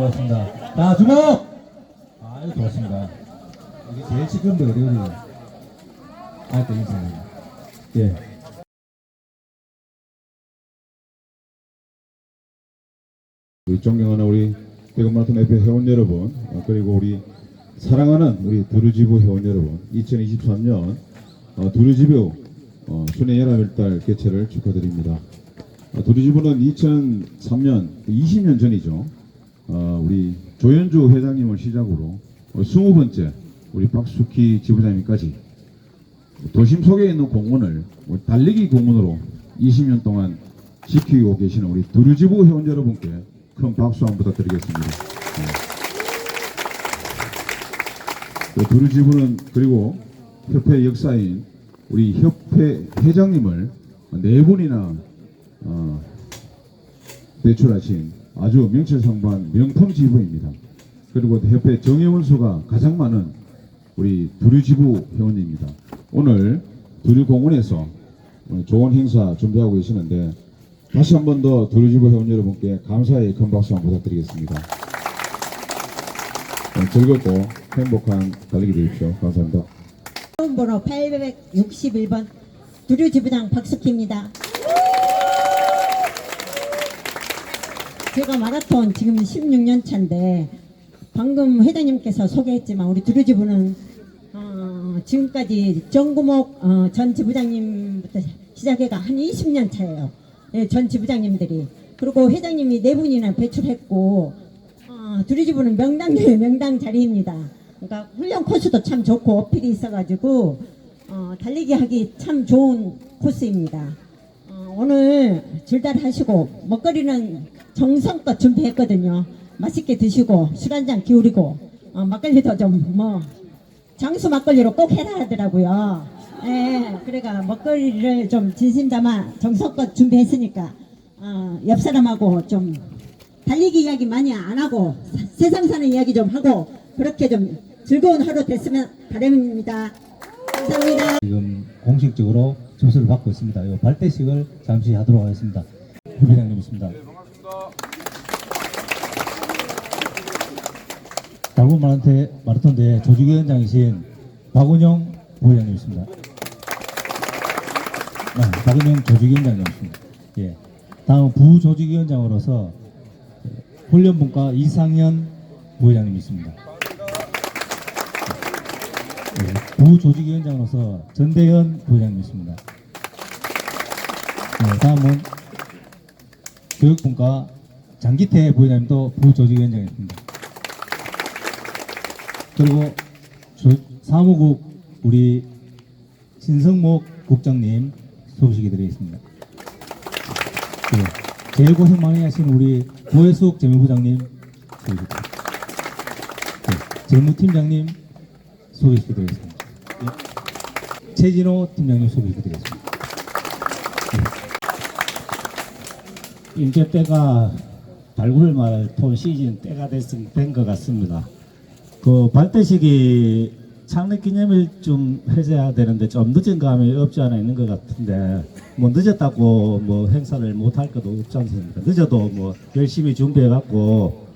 고맙습니다. 자, 주목! 아유, 좋습니다. 이게 제일 어디, 어디. 아, 또 인사합니다. 예. 우리 존경하는 우리 대구마라톤 FA 회원 여러분 어, 그리고 우리 사랑하는 우리 두루지부 회원 여러분 2023년 어, 두루지부 어, 순회 연합일달 개최를 축하드립니다. 어, 두루지부는 2003년 20년 전이죠. 어, 우리 조현주 회장님을 시작으로 어, 20번째 우리 박수키 지부장님까지 도심 속에 있는 공원을 뭐 달리기 공원으로 20년 동안 지키고 계시는 우리 두루지부 회원 여러분께 큰 박수 한번 부탁드리겠습니다. 네. 그 두루지부는 그리고 협회 역사인 우리 협회 회장님을 네 분이나 어, 배출하신 아주 명실상부한 명품 지부입니다. 그리고 협회 정회원 수가 가장 많은 우리 두류지부 회원입니다. 오늘 두류공원에서 오늘 좋은 행사 준비하고 계시는데 다시 한 번 더 두류지부 회원 여러분께 감사의 큰 박수 한번 부탁드리겠습니다. 네, 즐겁고 행복한 달리기 되십시오. 감사합니다. 번호 861번 두류지부장 박숙희입니다. 제가 마라톤 지금 16년 차인데 방금 회장님께서 소개했지만 우리 두류지부는 어, 지금까지 정구목 어, 전 지부장님부터 시작해가 한 20년 차예요. 예, 전 지부장님들이 그리고 회장님이 네 분이나 배출했고 어, 두류지부는 명당 명당 자리입니다. 그러니까 훈련 코스도 참 좋고 어필이 있어가지고 어, 달리기 하기 참 좋은 코스입니다. 어, 오늘 줄달하시고 먹거리는 정성껏 준비했거든요. 맛있게 드시고 술 한 잔 기울이고 어, 막걸리도 좀 뭐 장수 막걸리로 꼭 해라 하더라고요. 예, 그래가 먹거리를 좀 진심 담아 정성껏 준비했으니까 어, 옆 사람하고 좀 달리기 이야기 많이 안 하고 사- 세상 사는 이야기 좀 하고 그렇게 좀 즐거운 하루 됐으면 바람입니다. 감사합니다. 지금 공식적으로 점수를 받고 있습니다. 이 발대식을 잠시 하도록 하겠습니다. 부회장님 있습니다. 달고 마라톤, 마라톤 대회 조직위원장이신 박은영 부회장님 있습니다. 네, 박은영 조직위원장님이십니다. 예. 다음 부조직위원장으로서 훈련분과 이상현 부회장님 있습니다. 네, 부조직위원장으로서 전대현 부회장님 있습니다. 네, 다음은 교육분과 장기태 부회장님도 부조직위원장입니다. 그리고 조- 사무국 우리 신성목 국장님 소개시켜드리겠습니다. 네, 제일 고생 많이 하신 우리 고혜숙 재무부장님 소개시켜드립니다. 네, 재무팀장님 소개시켜드리겠습니다. 예. 최진호 팀장님 소개시켜드리겠습니다. 이제 때가 발굴 마라톤 시즌 때가 된 것 같습니다. 그 발대식이 창립 기념일쯤 해제해야 되는데 좀 늦은 감이 없지 않아 있는 것 같은데 뭐 늦었다고 뭐 행사를 못 할 것도 없지 않습니까? 늦어도 뭐 열심히 준비해 갖고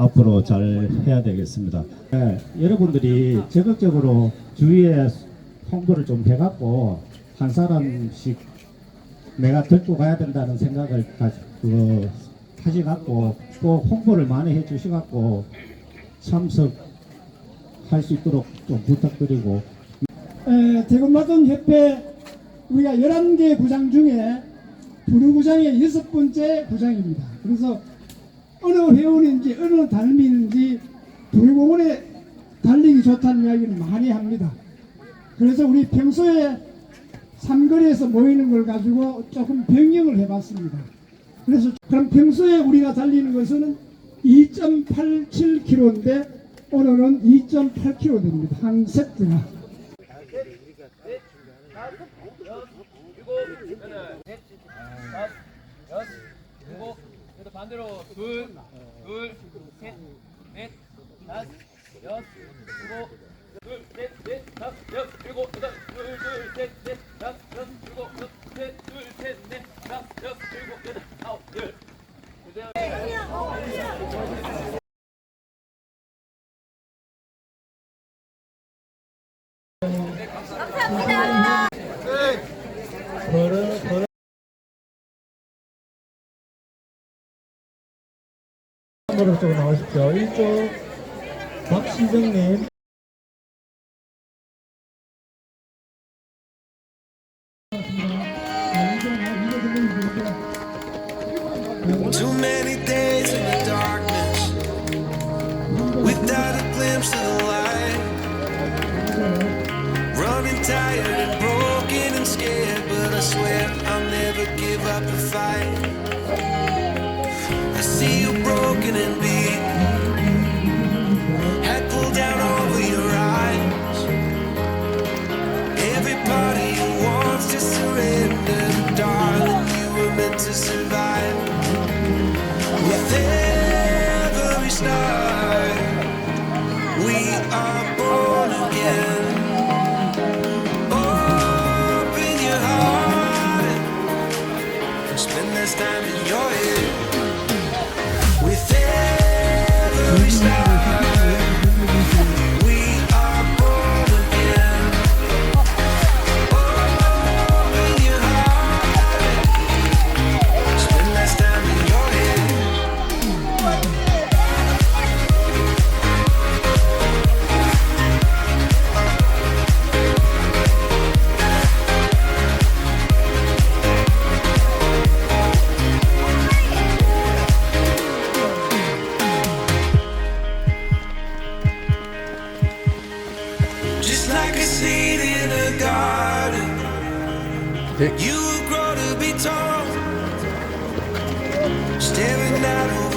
앞으로 잘 해야 되겠습니다. 네, 여러분들이 적극적으로 주위에 홍보를 좀 해갖고 한 사람씩 내가 들고 가야 된다는 생각을 가, 그, 하셔갖고 또 홍보를 많이 해주셔갖고 참석할 수 있도록 좀 부탁드리고 에, 대구마돈 협회 우리가 11개 구장 중에 부류구장의 여섯 번째 구장입니다. 그래서 어느 회원인지 어느 달미인지 부류공원에 달리기 좋다는 이야기를 많이 합니다. 그래서 우리 평소에 삼거리에서 모이는 걸 가지고 조금 변경을 해봤습니다. 그래서 그럼 평소에 우리가 달리는 것은 2.87km인데 오늘은 2.8km 됩니다. 한 세트가. 여섯, 일곱, 여덟 반대로 둘, 둘, 셋, 넷, 다섯, 여섯, 일곱, 둘, 셋, 넷, 다섯, 여섯, 일곱, 여덟, 둘, 둘, 셋, 넷, 다섯, 여섯, 일곱, 여덟, 셋, 둘, 셋, 넷, 다섯, 여섯, 으로 좀 나오십시오. 이쪽 박시정님. Too many days in the darkness without a glimpse of the light. Running tired and broken and scared, but I swear I'll never give up the fight. I see you and be? You will grow to be tall. Staring out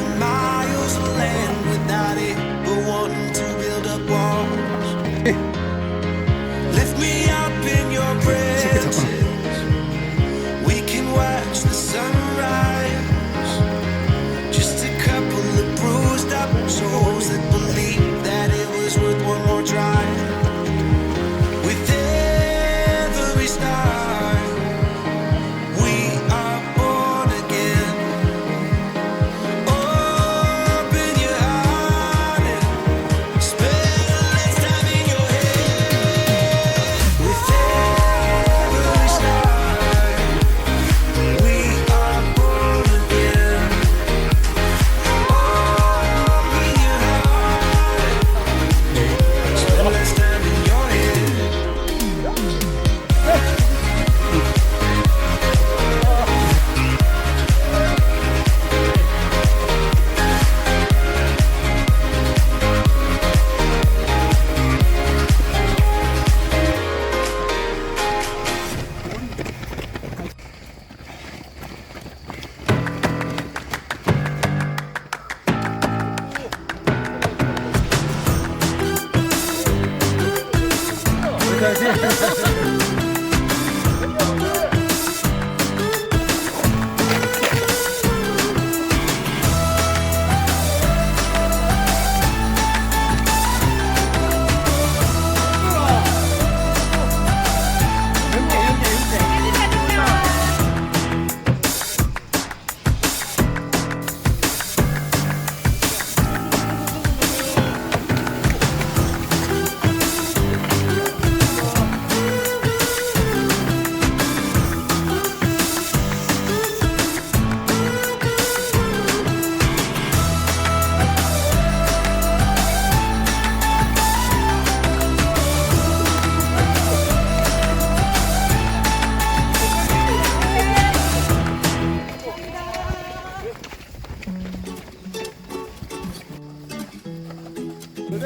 You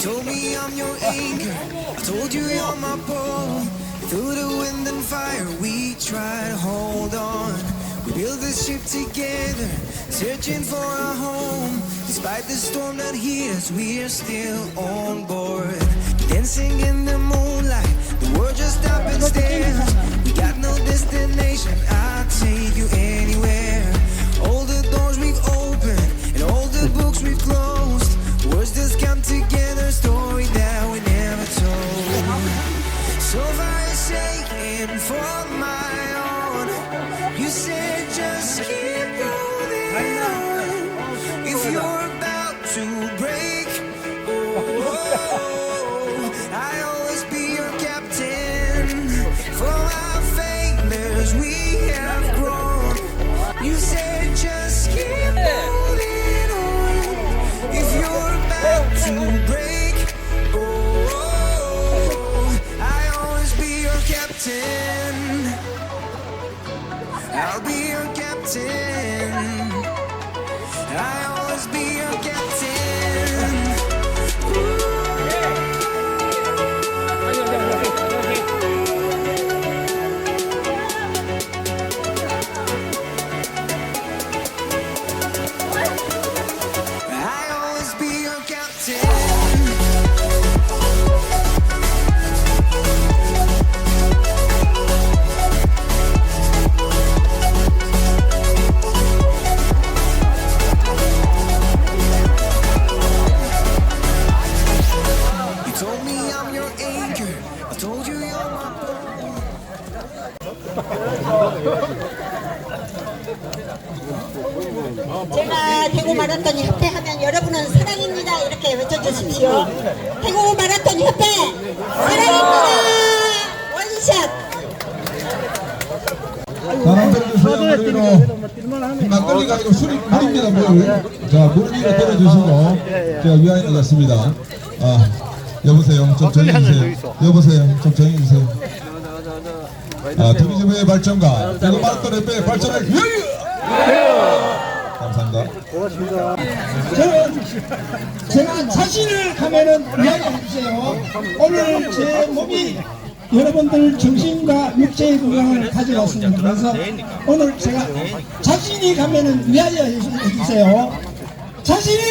told me I'm your anchor. I told you you're my pole. Through the wind and fire, we try to hold on. We build this ship together, searching for a home. Despite the storm that hit us, we're still on board. Dancing in the captain. I'll be your captain. I'll always be your captain. I'll always be your captain. 제가 대구 마라톤 협회 하면 여러분은 사랑입니다 이렇게 외쳐주십시오. 대구 마라톤 협회 사랑입니다. 원샷. 사람 들어주세요. 머리로 막걸리가 아니고 술이 물입니다. 물. 자, 물 위로 들어주시고 자, 위안이 나갔습니다. 아, 여보세요. 좀 조용히 해주세요. 여보세요. 좀 조용히 해주세요. 아, 투리즘의 발전과 대구 마라톤 협회의 발전을 위하여! 감사합니다. 저는 제가 자신을 가면은 이야기해 주세요. 오늘 제 몸이 여러분들 정신과 육체의 건강을 가져왔습니다. 그래서 오늘 제가 자신이 가면은 위하여 해 주세요. 자신이